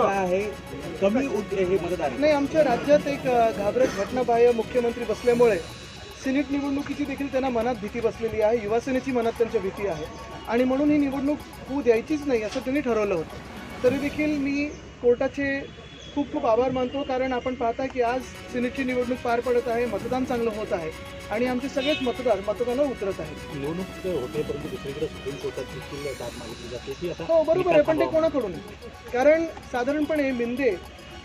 आहे कमी हे मतदार. नाही आमच्या राज्यात एक घाबरट घटनाबाह्य मुख्यमंत्री बसल्यामुळे सिनेट निवडणुकीची देखील त्यांना मनात भीती बसलेली आहे. युवासेनेची मनात त्यांच्या भीती आहे. आणि म्हणून ही निवडणूक होऊ द्यायचीच नाही असं त्यांनी ठरवलं होतं. तरी देखील मी कोर्टाचे खूप खूप आभार मानतो कारण आपण पाहता की आज सिनेटची निवडणूक पार पडत आहे मतदान चांगलं होत आहे आणि आमचे सगळेच मतदार मतदानावर उतरत आहेत. निवडणूक होते परंतु दुसरीकडे सुप्रीम कोर्टात देखील दाद मागितली जाते की आता हो बरोबर आहे पण ते कोणाकडून? कारण साधारणपणे मिंदे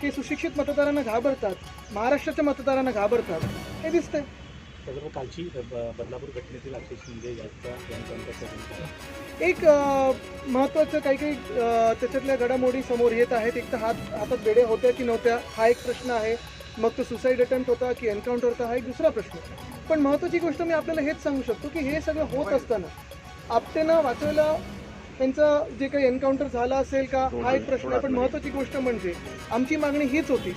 हे सुशिक्षित मतदारांना घाबरतात महाराष्ट्राच्या मतदारांना घाबरतात हे दिसतंय. त्याचबरोबर कालची बदलापूर घटनेतील शिंदे यांचा. एक महत्त्वाचं काही काही त्याच्यातल्या घडामोडी समोर येत आहेत. एक तर हात हातात बेड्या होत्या की नव्हत्या हा एक प्रश्न आहे. मग तो सुसाईड अटेम्प्ट होता की एन्काउंटर होता हा एक दुसरा प्रश्न. पण महत्त्वाची गोष्ट मी आपल्याला हेच सांगू शकतो की हे सगळं होत असताना आपटेनं वाचवायला त्यांचं जे काही एन्काउंटर झालं असेल का हा एक प्रश्न आहे. पण महत्त्वाची गोष्ट म्हणजे आमची मागणी हीच होती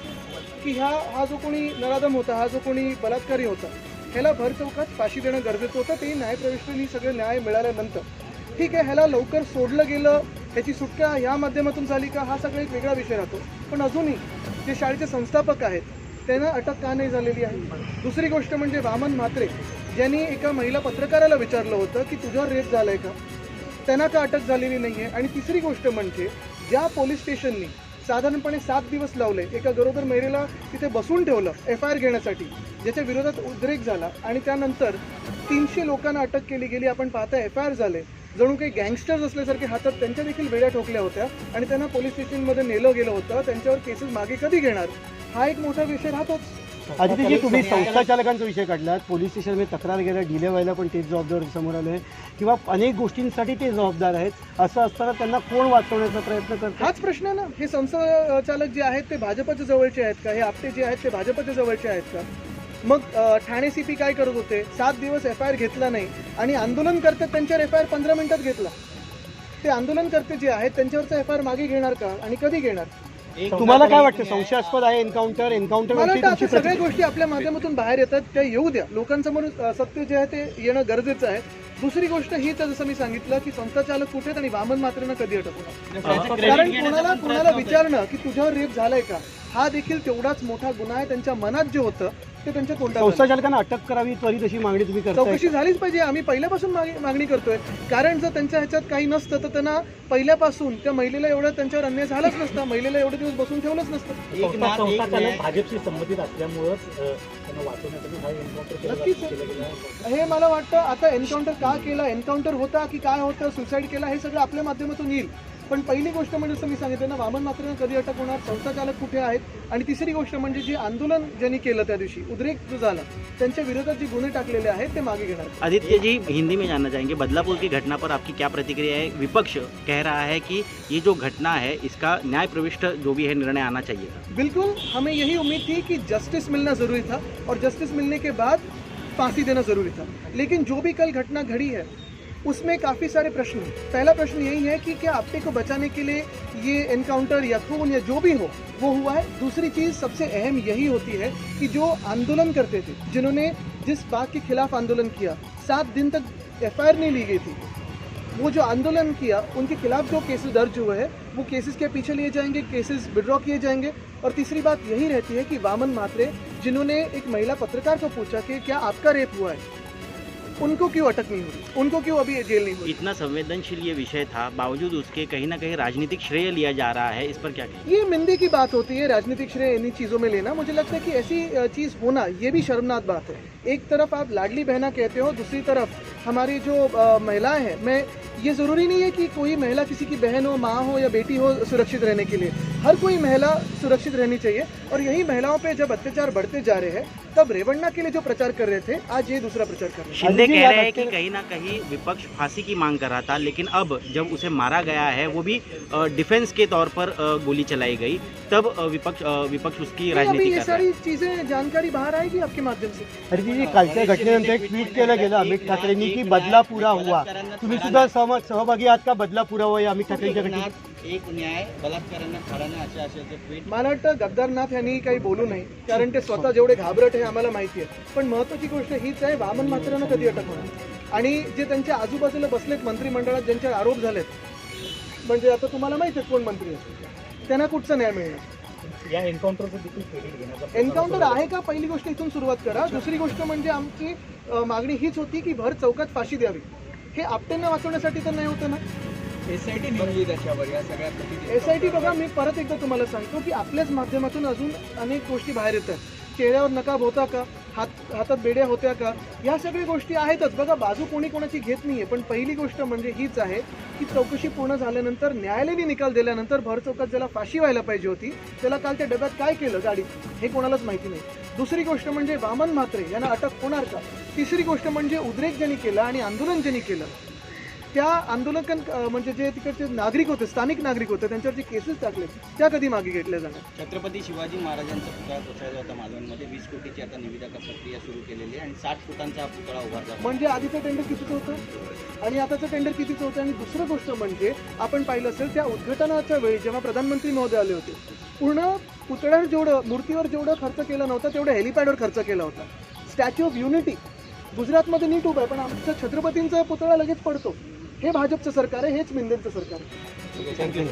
की ह्या हा जो कोणी नराधम होता हा जो कोणी बलात्कारी होता ह्याला भर चौकात फाशी देणं गरजेचं होतं. ते ही सगळं न्याय मिळाल्यानंतर. ठीक आहे ह्याला लवकर सोडलं गेलं ह्याची सुटका ह्या माध्यमातून झाली का? हा सगळा एक वेगळा विषय राहतो. पण अजूनही जे शाळेचे संस्थापक आहेत त्यांना अटक का नाही झालेली आहे? दुसरी गोष्ट म्हणजे वामन म्हात्रे ज्यांनी एका महिला पत्रकाराला विचारलं होतं की तुझ्यावर रेप आहे का? त्यांना का अटक झालेली नाही आहे आणि तिसरी गोष्ट म्हणजे ज्या पोलीस स्टेशननी साधारणपणे सात दिवस लावले. एका गरोदर महिलेला तिथे बसून ठेवलं एफ आय आर घेण्यासाठी. ज्याच्या विरोधात उद्रेक झाला आणि त्यानंतर तीनशे लोकांना अटक केली गेली. आपण पाहता एफ आय आर झाले. जणू काही गँगस्टर्स असल्यासारखे हातात त्यांच्या देखील वेड्या ठोकल्या होत्या आणि त्यांना पोलीस स्टेशनमध्ये नेलं गेलं होतं. त्यांच्यावर केसेस मागे कधी घेणार? हा एक मोठा विषय राहतोच. आदित्यजी तुम्ही संस्था चालकांचा विषय काढलात. पोलीस स्टेशनमध्ये तक्रार गेल्या डिले व्हायला पण तेच जबाबदार समोर आले किंवा अनेक गोष्टींसाठी ते जबाबदार आहेत. असं असताना त्यांना कोण वाचवण्याचा प्रयत्न करतात हाच प्रश्न आहे ना. हे संस्था चालक जे आहेत ते भाजपच्या जवळचे आहेत का? हे आपटे जे आहेत ते भाजपच्या जवळचे आहेत का? मग ठाणे सी पी काय करत होते? सात दिवस एफ आय आर घेतला नाही. आणि आंदोलन करतात त्यांच्यावर एफ आय आर पंधरा मिनिटात घेतला. ते आंदोलन करते जे आहेत त्यांच्यावरचा एफ आय आर मागे घेणार का? आणि कधी घेणार? तुम्हाला काय वाटतं? संशयास्पद आहे एन्काउंटर एन्काउंटर सगळ्या गोष्टी आपल्या माध्यमातून बाहेर येतात त्या येऊ द्या. लोकांसमोर सत्य जे आहे ते येणं गरजेचं आहे. दुसरी गोष्ट हीच आहे, जसं मी सांगितलं की संस्था चालक कुठे आहेत आणि वामन मात्रेनं कधी अटक होणार कारण कोणाला कोणाला विचारणं की तुझ्यावर रेप झालाय का? हा देखील तेवढाच मोठा गुन्हा आहे त्यांच्या मनात जे होतं ते त्यांच्या संस्था चालकांना अटक करावी त्वरित अशी मागणी तुम्ही करताय? चौकशी झालीच पाहिजे. आम्ही पहिल्यापासून माग- मागणी करतोय. कारण जर त्यांच्या ह्याच्यात काही नसतं तर त्यांना पहिल्यापासून त्या महिलेला एवढं त्यांच्यावर अन्याय झालाच नसता. महिलेला एवढे दिवस बसून ठेवलंच नसतं. संस्था संस्था चालक भाजपशी संबंधित असल्यामुळंच अ, त्यांना वाचवण्यासाठी हा एन्काउंटर केला नक्कीच. केलं गेलं आहे. हे मला वाटतं आता एन्काउंटर का केला? एन्काउंटर होता की काय होतं? सुसाईड केला? हे सगळं आपल्या माध्यमातून येईल. पण पहिली गोष्ट म्हणजे जसं मी सांगितलं ना वामन मात्र कधी अटक होणार संस्था चालक कुठे आहेत? आणि तिसरी गोष्ट म्हणजे जे आंदोलन ज्यांनी केलं त्या दिवशी उद्रेक जो झाला त्यांच्या विरोधात जे गुन्हे टाकलेले आहेत ते मागे घेणार आदित्य जी हिंदी में जानना चाहेंगे बदलापुर की घटना पर आपकी क्या प्रतिक्रिया है? विपक्ष कह रहा है कि ये जो घटना है इसका न्याय प्रविष्ट जो भी है निर्णय आना चाहिए था। बिल्कुल हमें यही उम्मीद थी कि जस्टिस मिलना ज़रूरी था और जस्टिस मिलने के बाद फांसी देना ज़रूरी था। लेकिन जो भी कल घटना घड़ी है उसमें काफ़ी सारे प्रश्न हैं। पहला प्रश्न यही है कि क्या आपटे को बचाने के लिए ये एनकाउंटर या खून या जो भी हो, वो हुआ है? दूसरी चीज़ सबसे अहम यही होती है कि जो आंदोलन करते थे, जिन्होंने जिस बात के खिलाफ आंदोलन किया, सात दिन तक एफआईआर नहीं ली गई थी, वो जो आंदोलन किया, उनके खिलाफ जो केसेस दर्ज हुए हैं, वो केसेस के पीछे लिए जाएँगे केसेस विड्रॉ किए जाएँगे। और तीसरी बात यही रहती है कि वामन मात्रे, जिन्होंने एक महिला पत्रकार को पूछा कि क्या आपका रेप हुआ है, उनको क्यों अटक नहीं हुई? उनको क्यों अभी जेल नहीं हुई? इतना संवेदनशील ये विषय था बावजूद उसके कहीं ना कहीं राजनीतिक श्रेय लिया जा रहा है इस पर क्या कहें? ये मिंदी की बात होती है राजनीतिक श्रेय इन्हीं चीज़ों में लेना। मुझे लगता है कि ऐसी चीज़ होना ये भी शर्मनाक बात है। एक तरफ़ आप लाडली बहना कहते हो दूसरी तरफ़ हमारी जो महिलाएँ हैं मैं ये ज़रूरी नहीं है कि कोई महिला किसी की बहन हो माँ हो या बेटी हो सुरक्षित रहने के लिए। हर कोई महिला सुरक्षित रहनी चाहिए और यही महिलाओं पे जब अत्याचार बढ़ते जा रहे हैं तब रेवन्ना के लिए जो प्रचार कर रहे थे आज ये दूसरा प्रचार कर रहे हैं। शिंदे कह रहे हैं कि कहीं ना कहीं विपक्ष फांसी की मांग कर रहा था लेकिन अब जब उसे मारा गया है वो भी डिफेंस के तौर पर गोली चलाई गई। तब विपक्ष विपक्ष उसकी राजनीति कर रहा है। सारी चीज़ें जानकारी बाहर आएगी आपके माध्यम से। आदित्यजी कालच्या घटनेनंतर एक ट्विट केलं गेलं अमित ठाकरेंनी की बदला पुरा हुआ। तुम्ही सुद्धा सहभागी आहात का बदला पुरा हुआ या अमित ठाकरेंच्या घटनेत एक न्याय बलात्कारांना अशा ट्विट मला वाटतं गद्दारनाथ यांनी काही बोलू नये कारण ते स्वतः जेवढे घाबरट आहे आम्हाला माहिती आहे. पण महत्वाची गोष्ट हीच आहे वामन मात्रांना कधी अटक होणार? आणि जे त्यांच्या आजूबाजूला बसलेत मंत्रिमंडळात ज्यांच्यावर आरोप झालेत म्हणजे आता तुम्हाला माहिती आहे कोण मंत्री असेल त्यांना कुठचा न्याय मिळणार या एन्काउंटरचं देखील क्रेडिट घेण्याचा प्रयत्न एन्काउंटर आहे का? पहिली गोष्ट इथून सुरुवात करा. दुसरी गोष्ट म्हणजे आमची मागणी हीच होती की भर चौकात फाशी द्यावी. हे आपट्यांना वाचवण्यासाठी तर नाही होतं ना? एस आय टी त्याच्यावर या सगळ्या एस आय टी बघा मी परत एकदा तुम्हाला सांगतो की आपल्याच माध्यमातून अजून अनेक गोष्टी बाहेर येतात. चेहऱ्यावर नकाब होता का? हात हातात बेड्या होत्या का? या सगळ्या गोष्टी आहेतच. बघा बाजू कोणी कोणाची घेत नाहीये. पण पहिली गोष्ट म्हणजे हीच आहे की चौकशी पूर्ण झाल्यानंतर न्यायालयाने निकाल दिल्यानंतर भरचौकात ज्याला फाशी व्हायला पाहिजे होती त्याला काल त्या डब्यात काय केलं गाडीत? हे कोणालाच माहिती नाही. दुसरी गोष्ट म्हणजे वामन म्हात्रे यांना अटक होणार का? तिसरी गोष्ट म्हणजे उद्रेक ज्यांनी केला आणि आंदोलन ज्यांनी केलं त्या आंदोलकन म्हणजे जे तिकडचे नागरिक होते स्थानिक नागरिक होते त्यांच्यावरती केसेस टाकले त्या कधी मागे घेतल्या जाणार? छत्रपती शिवाजी महाराजांचा पुतळा कोसळला होता मालवणमध्ये. वीस कोटीची आता निविदा प्रक्रिया सुरू केलेली आहे आणि साठ फुटांचा हा पुतळा उभारला. म्हणजे आधीचं टेंडर कितीचं होतं? आणि आताचं टेंडर कितीचं होतं? आणि दुसरं गोष्ट म्हणजे आपण पाहिलं असेल त्या उद्घाटनाच्या वेळी जेव्हा प्रधानमंत्री महोदय आले होते पूर्ण पुतळ्यावर जेवढं मूर्तीवर जेवढं खर्च केला नव्हता तेवढं हेलिपॅडवर खर्च केला होता. स्टॅच्यू ऑफ युनिटी गुजरातमध्ये नीट उभं आहे पण आमच्या छत्रपतींचा पुतळा लगेच पडतो. हे भाजपचं सरकार आहे हेच मिंदेंचं सरकार आहे.